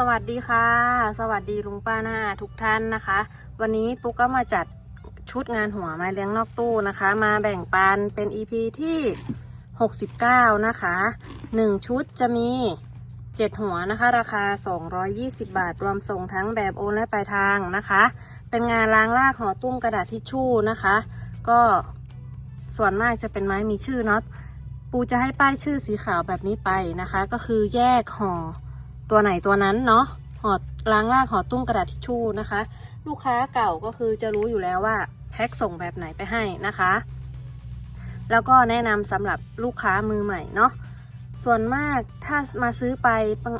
สวัสดีค่ะ สวัสดีลุงป้าหน้าทุกท่านนะคะ วันนี้ปุ๊กก็มาจัดชุดงานหัวไม้เลี้ยงนอกตู้นะคะ มาแบ่งปันเป็น EP ที่ 69 นะคะ 1 ชุดจะมี 7 หัวนะคะ ราคา 220 บาท รวมส่งทั้งแบบโอนและปลายทางนะคะ เป็นงานล้างรากห่อตุ้มกระดาษทิชชู่นะคะ ก็ส่วนมากจะเป็นไม้มีชื่อเนาะปูจะให้ป้ายชื่อสีขาวแบบนี้ไปนะคะ ก็คือแยกห่อ ตัวไหนตัวนั้นเนาะห่อล้างรากห่อตุ้มกระดาษทิชชู่นะคะ ลูกค้าเก่าก็คือจะรู้อยู่แล้วว่าแพ็คส่งแบบไหนไปให้นะคะ แล้วก็แนะนำสำหรับลูกค้ามือใหม่เนาะส่วนมากถ้ามาซื้อไป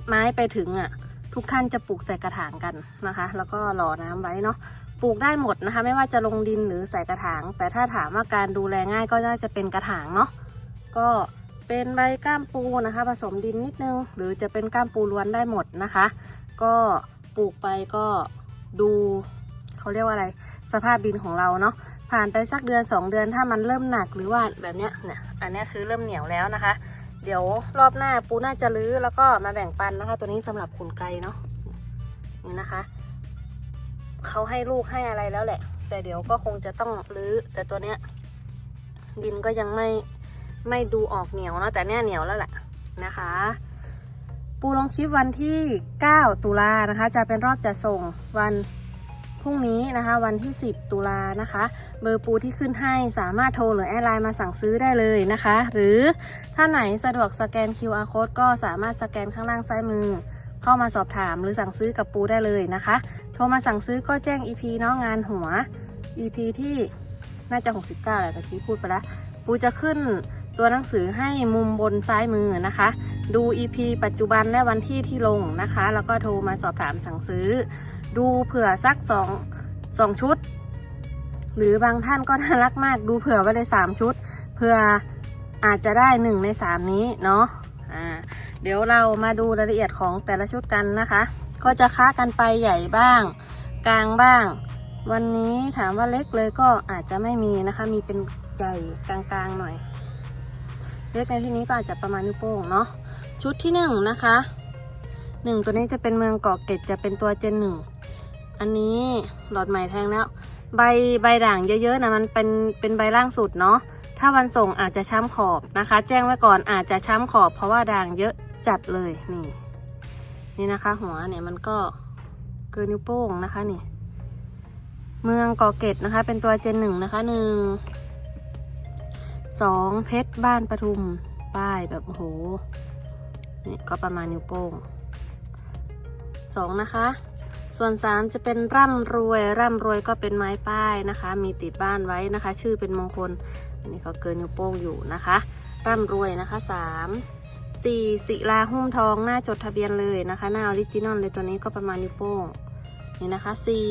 ไม้ไปถึงอะ่ะ ทุกท่านจะปลูกใส่กระถางกันนะคะ แล้วก็หล่อน้ำไว้เนาะปลูกได้หมดนะคะ ไม่ว่าจะลงดินหรือใส่กระถาง แต่ถ้าถามว่าการดูแลง่ายก็น่าจะเป็นกระถางเนาะก็ เป็นใบก้ามปูนะคะ ผสมดินนิดนึง หรือจะเป็นก้ามปูล้วนได้หมดนะคะ ก็ปลูกไปก็ดูเขาเรียกว่าอะไร สภาพดินของเราเนาะผ่านไปสักเดือน 2 เดือนถ้ามันเริ่มหนักหรือว่าแบบเนี้ยเนี่ยอันเนี้ยคือเริ่มเหนียวแล้วนะคะ เดี๋ยวรอบหน้าปูน่าจะรื้อแล้วก็มาแบ่งปันนะคะ ตัวนี้สำหรับขุนไก่เนาะนี่นะคะเขาให้ลูกให้อะไรแล้วแหละ แต่เดี๋ยวก็คงจะต้องรื้อแต่ตัวเนี้ยดินก็ยังไม่ ไม่ดูออกเหนียวนะแต่เนี้ยเหนียวแล้วแหละนะคะ ปูลงคลิปวันที่ 9 ตุลานะคะ จะเป็นรอบจัดส่งวันพรุ่งนี้นะคะ วันที่ 10 ตุลานะคะ เบอร์ปูที่ขึ้นให้สามารถโทรหรือแอดไลน์มาสั่งซื้อได้เลยนะคะ หรือถ้าไหนสะดวกสแกน QR code ก็สามารถสแกนข้างล่างซ้ายมือ เข้ามาสอบถามหรือสั่งซื้อกับปูได้เลยนะคะ โทรมาสั่งซื้อก็แจ้ง EP เนาะงานหัว EP ที่น่าจะ 69แหละตะกี้พูดไปแล้วปูจะขึ้น ตัวหนังสือให้มุมบนซ้ายมือนะคะ ดู EP ปัจจุบันและวันที่ที่ลงนะคะ แล้วก็โทรมาสอบถามสั่งซื้อ ดูเผื่อสักสองสองชุด หรือบางท่านก็น่ารักมาก ดูเผื่อไว้เลยสามชุด เผื่ออาจจะได้หนึ่งในสามนี้เนาะอ่าเดี๋ยวเรามาดูรายละเอียดของแต่ละชุดกันนะคะ ก็จะค้ากันไปใหญ่บ้าง กลางบ้าง วันนี้ถามว่าเล็กเลยก็อาจจะไม่มีนะคะ มีเป็นใหญ่กลางๆหน่อย ล็กในที่นี้ก็อาจจะประมาณนิ้วโป้งเนาะชุดที่หนึ่งนะคะหนึ่งตัวนี้จะเป็นเมืองเกาะเกร็ดจะเป็นตัวเจนหนึ่งอันนี้หลอดใหม่แทงแล้ว ใบใบด่างเยอะๆนะมันเป็นเป็นใบล่างสุดเนาะถ้าวันส่งอาจจะช้ำขอบนะคะ แจ้งไว้ก่อนอาจจะช้ำขอบ เพราะว่าด่างเยอะจัดเลยนี่ นี่นะคะ หัวเนี่ยมันก็เกินนิ้วโป้งนะคะนี่ เมืองเกาะเกร็ดนะคะ เป็นตัวเจนหนึ่งนะคะหนึ่ง สองเพชรบ้านปทุม ป้ายแบบโอ้โหนี่ก็ประมาณนิ้วโป้งสองนะคะ ส่วนสามจะเป็นร่ำรวย ร่ำรวยก็เป็นไม้ป้ายนะคะ มีติดบ้านไว้นะคะ ชื่อเป็นมงคล อันนี้ก็เกินนิ้วโป้งอยู่นะคะ ร่ำรวยนะคะสามสี่ศิลาหุ้มทองหน้าจดทะเบียนเลยนะคะ หน้าออริจินอลเลยตัวนี้ก็ประมาณนิ้วโป้งนี่นะคะสี่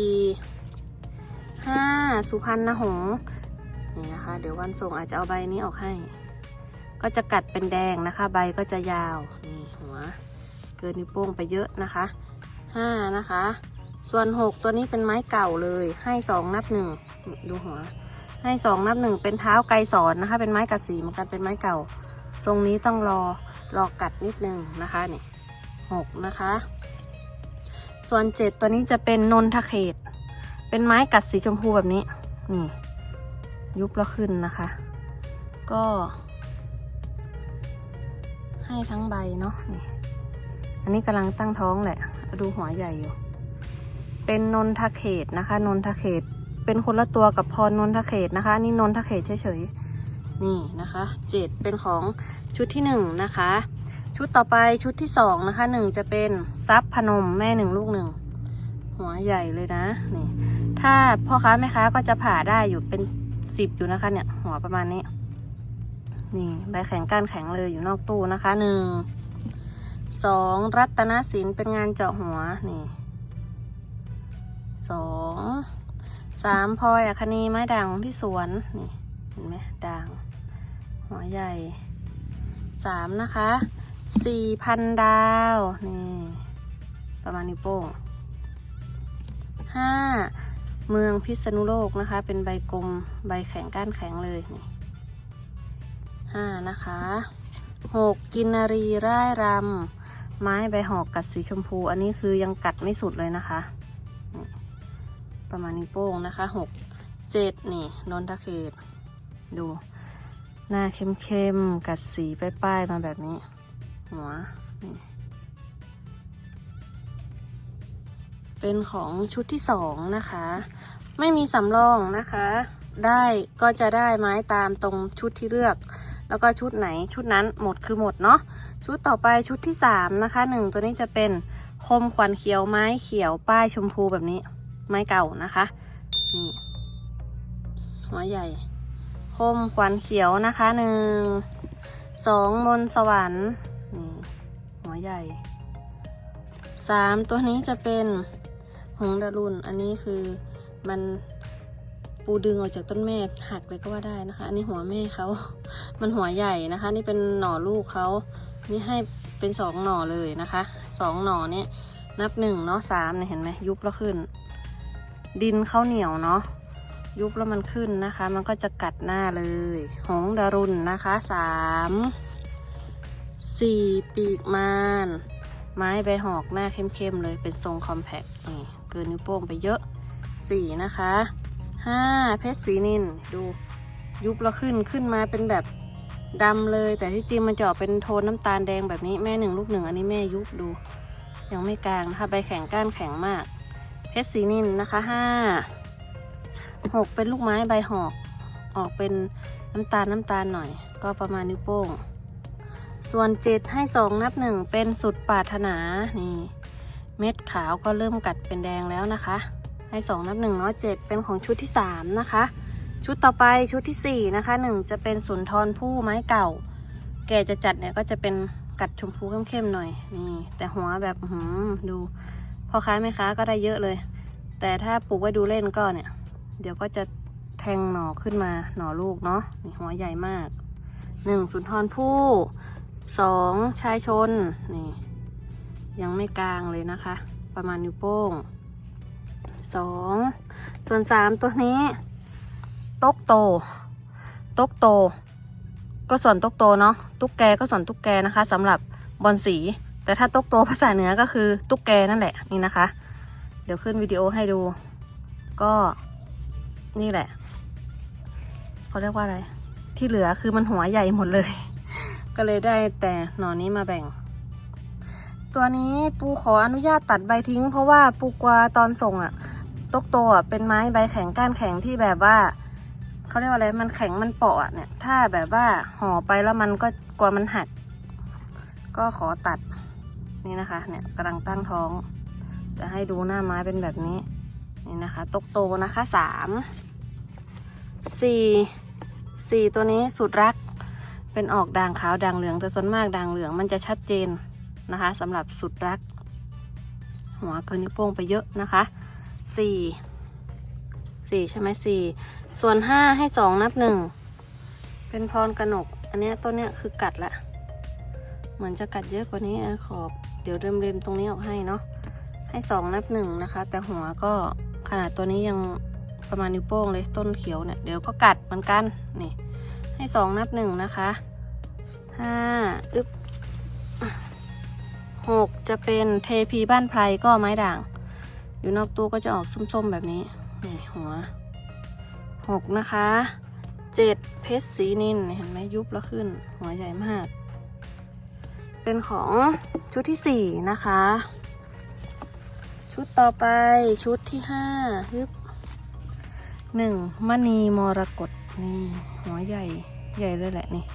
ห้าสุพรรณหงส์ นี่นะคะ เดี๋ยววันส่งอาจจะเอาใบนี้ออกให้ ก็จะกัดเป็นแดงนะคะ ใบก็จะยาวนี่หัว เกินนิ้วโป้งไปเยอะนะคะห้านะคะ ส่วนหกตัวนี้เป็นไม้เก่าเลย ให้สองนับหนึ่งดูหัว ให้สองนับหนึ่งเป็นเท้าไกรสอนนะคะ เป็นไม้กัดสีเหมือนกันเป็นไม้เก่า ทรงนี้ต้องรอรอกัดนิดนึงนะคะนี่หกนะคะ ส่วนเจ็ดตัวนี้จะเป็นนนทเขต เป็นไม้กัดสีชมพูแบบนี้นี่ ยุบแล้วขึ้นนะคะ ก็ ให้ทั้งใบเนาะนี่อันนี้กำลังตั้งท้องแหละ ดูหัวใหญ่อยู่ เป็นนนทเขตนะคะ นนทเขต เป็นคนละตัวกับพรนนทเขตนะคะ นี่นนทเขตเฉยๆ นี่นะคะเจ็ดเป็นของชุดที่หนึ่งนะคะ ชุดต่อไปชุดที่สองนะคะหนึ่งจะเป็นซับพนมแม่หนึ่งลูกหนึ่งหัวใหญ่เลยนะนี่ถ้าพ่อค้าแม่ค้าก็จะผ่าได้อยู่เป็น สิบอยู่นะคะเนี่ย หัวประมาณนี้ นี่ใบแข็งก้านแข็งเลยอยู่นอกตู้นะคะหนึ่งสองรัตนศิลป์เป็นงานเจาะหัวนี่สองสามพลอยอัคนีไม้ด่างของที่สวนนี่เห็นไหมด่าง หัวใหญ่สามนะคะสี่พันดาว นี่ ประมาณนิ้วโป้งห้า เมืองพิษณุโลกนะคะ เป็นใบกลมใบแข็งก้านแข็งเลยนี่ห้านะคะหกกินนารีร่ายรำไม้ใบหอกกัดสีชมพู อันนี้คือยังกัดไม่สุดเลยนะคะ ประมาณนิ้วโป้งนะคะหกเจ็ดนี่นนทเขตดู หน้าเข้มๆกัดสีป้ายๆมาแบบนี้ หัวนี่ เป็นของชุดที่สองนะคะ ไม่มีสำรองนะคะ ได้ก็จะได้ไม้ตามตรงชุดที่เลือก แล้วก็ชุดไหนชุดนั้นหมดคือหมดเนาะชุดต่อไปชุดที่สามนะคะหนึ่งตัวนี้จะเป็นคมขวัญเขียวไม้เขียวป้ายชมพูแบบนี้ ไม้เก่านะคะนี่หัวใหญ่ คมขวัญเขียวนะคะหนึ่งสองมนสวรรค์นี่หัวใหญ่สามตัวนี้จะเป็น หงดารุนอันนี้คือมันปูดึงออกจากต้นแม่หักเลยก็ว่าได้นะคะ อันนี้หัวแม่เขา มันหัวใหญ่นะคะ นี่เป็นหน่อลูกเขานี่ให้เป็นสองหน่อเลยนะคะสองหน่อเนี้ยนับหนึ่งเนาะสามเนี่ยเห็นไหมยุบแล้วขึ้น ดินเขาเหนียวเนาะยุบแล้วมันขึ้นนะคะ มันก็จะกัดหน้าเลย หงดารุนนะคะสามสี่ปีกมาน ไม้ใบหอกหน้าเข้มๆเลยเป็นทรงคอมแพคนี่ กินนิ้วโป้งไปเยอะสี่นะคะห้าเพชรสีนินดูยุบแล้วขึ้นขึ้นมาเป็นแบบดำเลย แต่ที่จริงมันจะออกเป็นโทนน้ำตาลแดงแบบนี้แม่หนึ่งลูกหนึ่งอันนี้แม่ยุบดู ยังไม่กลางนะคะใบแข็งก้านแข็งมาก เพชรสีนินนะคะห้าหกเป็นลูกไม้ใบหอกออกเป็นน้ำตาลน้ำตาลหน่อย ก็ประมาณนิ้วโป้ง ส่วนเจ็ดให้สองนับหนึ่งเป็นสุดปรารถนานี่ เม็ดขาวก็เริ่มกัดเป็นแดงแล้วนะคะ ให้สองนับหนึ่งเนาะเจ็ดเป็นของชุดที่สามนะคะ ชุดต่อไปชุดที่สี่นะคะหนึ่งจะเป็นสุนทรผู้ไม้เก่า แกจะจัดเนี่ยก็จะเป็นกัดชมพูเข้มๆหน่อยนี่แต่หัวแบบหืมดูพ่อค้าแม่ค้าก็ได้เยอะเลย แต่ถ้าปลูกไว้ดูเล่นก็เนี่ย เดี๋ยวก็จะแทงหน่อขึ้นมาหน่อลูกเนาะนี่หัวใหญ่มากหนึ่งสุนทรผู้สองชายชนนี่ ยังไม่กลางเลยนะคะ ประมาณนิ้วโป้งสองส่วนสามตัวนี้ตกโตตกโต ก็ส่วนตกโตเนาะตุ๊กแกก็ส่วนตุ๊กแกนะคะสำหรับบอลสี แต่ถ้าตกโตภาษาเหนือก็คือตุ๊กแกนั่นแหละนี่นะคะ เดี๋ยวขึ้นวิดีโอให้ดู ก็นี่แหละเขาเรียกว่าอะไร ที่เหลือคือมันหัวใหญ่หมดเลย ก็เลยได้แต่หน่อนี้มาแบ่ง ตัวนี้ปูขออนุญาตตัดใบทิ้ง เพราะว่าปูกลัวตอนส่งอะตกโตอะเป็นไม้ใบแข็งก้านแข็งที่แบบว่าเขาเรียกว่าอะไรมันแข็งมันเปาะอะเนี่ย ถ้าแบบว่าห่อไปแล้วมันก็กลัวมันหัก ก็ขอตัดนี่นะคะ เนี่ยกำลังตั้งท้อง จะให้ดูหน้าไม้เป็นแบบนี้นี่นะคะ ตกโตนะคะสามสี่สี่ตัวนี้สุดรัก เป็นออกด่างขาวด่างเหลืองแต่ส่วนมากด่างเหลืองมันจะชัดเจน นะคะสำหรับสุดรัก หัวเกินนิ้วโป้งไปเยอะนะคะสี่สี่ใช่ไหมสี่ส่วนห้าให้สองนับหนึ่งเป็นพรกระหนก อันนี้ต้นเนี้ยคือกัดละเหมือนจะกัดเยอะกว่านี้ขอบเดี๋ยวเร็มๆตรงนี้ออกให้เนาะให้สองนับหนึ่งนะคะ แต่หัวก็ขนาดตัวนี้ยังประมาณนิ้วโป้งเลยต้นเขียวเนี่ยเดี๋ยวก็กัดเหมือนกันนี่ให้สองนับหนึ่งนะคะห้าอึ๊บ หกจะเป็นเทพีบ้านไพรก็ไม้ด่าง อยู่นอกตู้ก็จะออกส้มๆแบบนี้นี่หัวหกนะคะเจ็ดเพชรสีนินเห็นไหมยุบแล้วขึ้น หัวใหญ่มาก เป็นของชุดที่สี่นะคะ ชุดต่อไปชุดที่ห้าฮึบหนึ่งมณีมรกตนี่หัวใหญ่ใหญ่เลยแหละนี่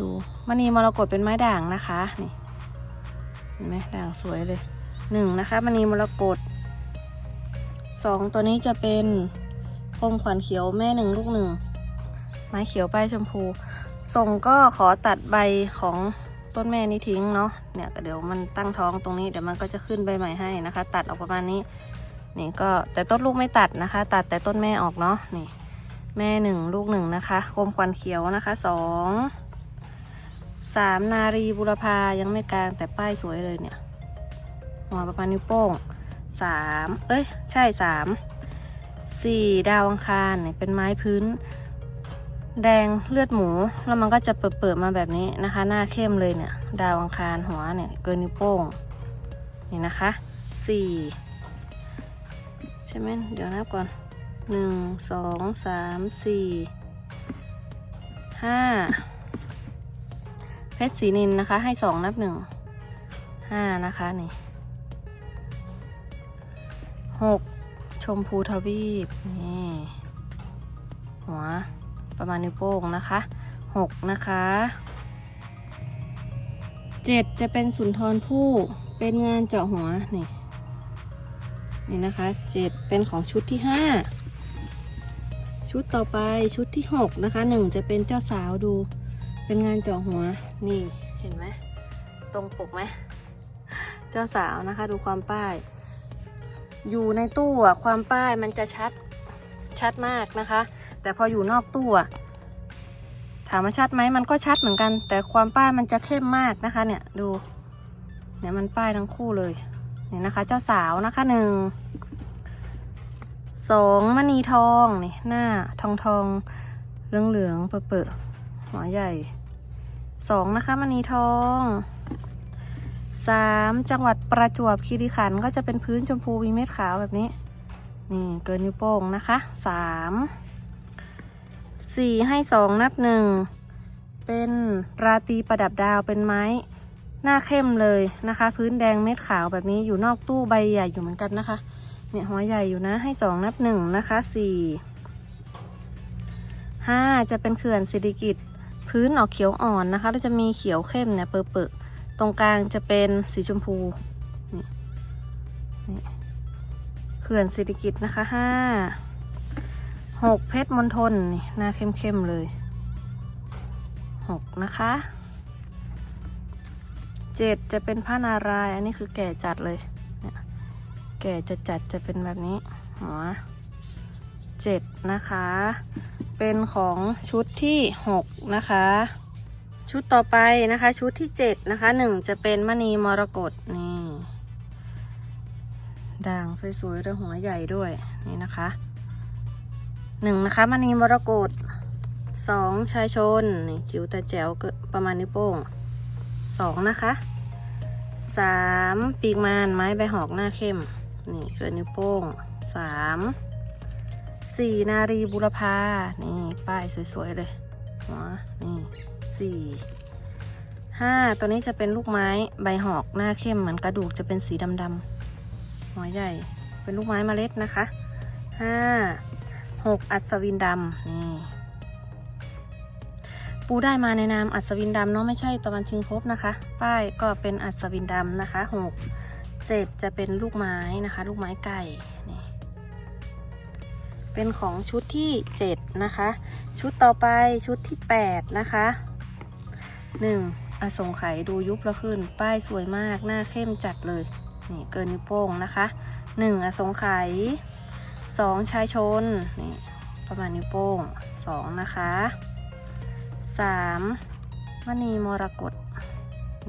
ดูมณีมรกตเป็นไม้ด่างนะคะนี่ เห็นไหมด่างสวยเลยหนึ่งนะคะมณีมรกตสองตัวนี้จะเป็นคมขวัญเขียวแม่หนึ่งลูกหนึ่งไม้เขียวป้ายชมพูส่งก็ขอตัดใบของต้นแม่นี้ทิ้งเนาะเนี่ยเดี๋ยวมันตั้งท้องตรงนี้เดี๋ยวมันก็จะขึ้นใบใหม่ให้นะคะ ตัดออกประมาณนี้ นี่ก็แต่ต้นลูกไม่ตัดนะคะ ตัดแต่ต้นแม่ออกเนาะนี่ แม่หนึ่งลูกหนึ่งนะคะคมควันเขียวนะคะสอง สามนารีบุรพายังไม่กลางแต่ป้ายสวยเลยเนี่ยหัวประมาณนิ้วโป้งสามเอ้ย ใช่สามสี่ดาวอังคารเนี่ยเป็นไม้พื้น แดงเลือดหมู แล้วมันก็จะเปิดๆมาแบบนี้นะคะ หน้าเข้มเลยเนี่ย ดาวอังคารหัวเนี่ยเกินนิ้วโป้งนี่นะคะสี่ใช่ไหมเดี๋ยวนับก่อนหนึ่งสองสามสี่ห้า เพชรสีนินนะคะ ให้สองนับหนึ่งห้านะคะนี่หกชมพูทวีปนี่หัวประมาณนิ้วโป้งนะคะหกนะคะเจ็ดจะเป็นสุนทรภู่เป็นงานเจาะหัวนี่นี่นะคะเจ็ดเป็นของชุดที่ห้าชุดต่อไปชุดที่หกนะคะหนึ่งจะเป็นเจ้าสาวดู เป็นงานเจาะหัวนี่เห็นไหมตรงปกไหมเจ้าสาวนะคะ ดูความป้าย อยู่ในตู้อะความป้ายมันจะชัดชัดมากนะคะ แต่พออยู่นอกตู้อะถามว่าชัดไหมมันก็ชัดเหมือนกัน แต่ความป้ายมันจะเข้มมากนะคะ เนี่ยดูเนี่ยมันป้ายทั้งคู่เลยเนี่ยนะคะ เจ้าสาวนะคะหนึ่งสองมณีทองนี่หน้าทองทองเหลืองเหลืองเปื่อเปอๆหัวใหญ่ สองนะคะมณีทองสามจังหวัดประจวบคีรีขันธ์ก็จะเป็นพื้นชมพูมีเม็ดขาวแบบนี้ นี่เกินนิ้วโป้งนะคะสามสี่ให้สองนับหนึ่งเป็นราตีประดับดาวเป็นไม้หน้าเข้มเลยนะคะ พื้นแดงเม็ดขาวแบบนี้อยู่นอกตู้ใบใหญ่อยู่เหมือนกันนะคะ เนี่ยหัวใหญ่อยู่นะให้สองนับหนึ่งนะคะสี่ห้าจะเป็นเขื่อนสิริกิต พื้นออกเขียวอ่อนนะคะแล้วจะมีเขียวเข้มเนี่ยเปรอๆตรงกลางจะเป็นสีชมพูนี่นี่เขื่อนสิริกิตนะคะห้าหกเพชรมณฑลนี่หน้าเข้มๆเลยหกนะคะเจ็ดจะเป็นพระนารายณ์อันนี้คือแก่จัดเลยเนี่ยแก่จะจัดจะเป็นแบบนี้หัวเจ็ดนะคะ เป็นของชุดที่หกนะคะ ชุดต่อไปนะคะชุดที่เจ็ดนะคะหนึ่งจะเป็นมณีมรกตนี่ด่างสวยๆด้วยหัวใหญ่ด้วยนี่นะคะหนึ่งนะคะมณีมรกตสองชายชนนี่จิ๋วแต่แจ๋วกินประมาณนิ้วโป้งสองนะคะสามปีกมานไม้ใบหอกหน้าเข้มนี่เกินนิ้วโป้งสาม สี่นารีบุรพา นี่ ป้ายสวย ๆ เลยหัวนี่สี่ห้าตัวนี้จะเป็นลูกไม้ใบหอกหน้าเข้มเหมือนกระดูกจะเป็นสีดำๆหัวใหญ่ เป็นลูกไม้เมล็ดนะคะห้าหกอัศวินดำนี่ปูได้มาในนามอัศวินดำเนาะไม่ใช่ตะวันชิงภพนะคะ ป้ายก็เป็นอัศวินดำนะคะหกเจ็ดจะเป็นลูกไม้นะคะ ลูกไม้ไก่นี่ เป็นของชุดที่เจ็ดนะคะ ชุดต่อไปชุดที่แปดนะคะหนึ่งอสงไขยดูยุบแล้วขึ้น ป้ายสวยมาก หน้าเข้มจัดเลย นี่เกินนิ้วโป้งนะคะหนึ่งอสงไขยสองชายชน นี่ประมาณนิ้วโป้งสองนะคะสามมณีมรกต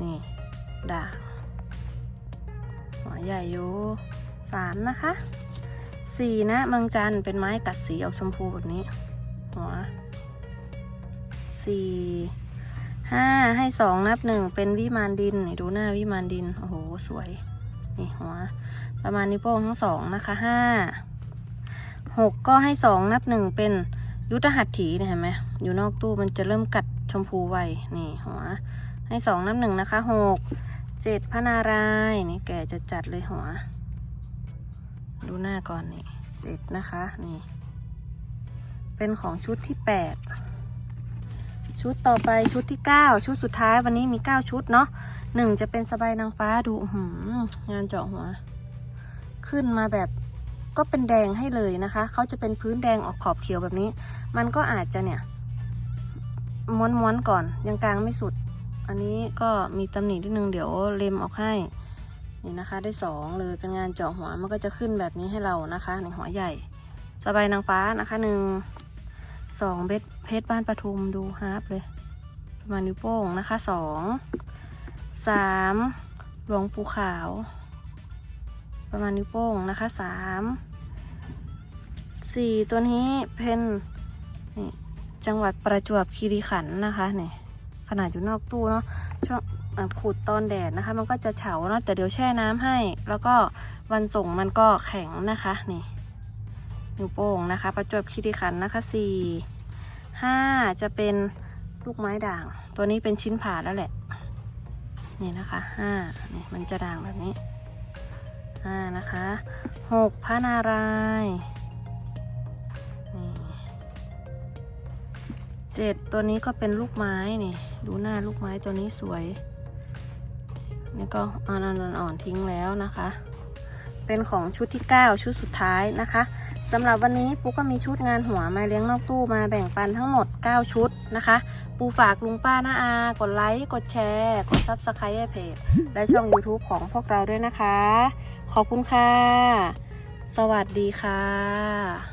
นี่ด่างหัวใหญ่อยู่สามนะคะ สี่นะเมืองจันเป็นไม้กัดสีออกชมพูแบบนี้ หัวสี่ห้าให้สองนับหนึ่งเป็นวิมานดินนี่ดูหน้าวิมานดิน โอ้โห สวย นี่หัว ประมาณนิ้วโป้งทั้งสองนะคะห้าหกก็ให้สองนับหนึ่งเป็นยุทธหัตถีเห็นไหมอยู่นอกตู้มันจะเริ่มกัดชมพูไวนี่หัว ให้สองนับหนึ่งนะคะหกเจ็ดพระนารายณ์นี่แก่จะจัดเลยหัว ดูหน้าก่อนนี่เจ็ดนะคะนี่ เป็นของชุดที่แปดชุดต่อไปชุดที่9ชุดสุดท้ายวันนี้มี9ชุดเนาะหนึ่งจะเป็นสบายนางฟ้าดูหืองานเจาะหัว ขึ้นมาแบบก็เป็นแดงให้เลยนะคะเขาจะเป็นพื้นแดงออกขอบเขียวแบบนี้ มันก็อาจจะเนี่ย ม้วนๆก่อนยังกลางไม่สุด อันนี้ก็มีตำหนินิดนึงเดี๋ยวเล็มออกให้ นี่นะคะได้สองเลยเป็นงานเจาะหัวมันก็จะขึ้นแบบนี้ให้เรานะคะในหัวใหญ่ สบายนางฟ้านะคะหนึ่งสองเบสเพชรบ้านปทุมดูฮาร์ปเลย ประมาณนิ้วโป้งนะคะสองสามหลวงปูขาว ประมาณนิ้วโป้งนะคะสามสี่ตัวนี้เพนนี่จังหวัดประจวบคีรีขันธ์นะคะเนี่ยขนาดอยู่นอกตู้เนาะช่วงอะ ขูดตอนแดดนะคะ มันก็จะเฉาเนาะแต่เดี๋ยวแช่น้ำให้ แล้วก็วันส่งมันก็แข็งนะคะนี่นิ้วโป้งนะคะ ประจวบคีรีขันนะคะสี่ห้าจะเป็นลูกไม้ด่าง ตัวนี้เป็นชิ้นผ่าแล้วแหละ นี่นะคะห้านี่มันจะด่างแบบนี้ห้านะคะหกพระนารายนี่เจ็ดตัวนี้ก็เป็นลูกไม้นี่ ดูหน้าลูกไม้ตัวนี้สวย นี่ก็อ่อนๆทิ้งแล้วนะคะ เป็นของชุดที่ 9 ชุดสุดท้ายนะคะสำหรับวันนี้ปูก็มีชุดงานหัวมาเลี้ยงนอกตู้มาแบ่งปันทั้งหมด 9 ชุดนะคะ ปูฝากลุงป้าน้าอา กดไลค์ กดแชร์ กดซับสไครต์เพจ และช่อง YouTube ของพวกเราด้วยนะคะ ขอบคุณค่ะ สวัสดีค่ะ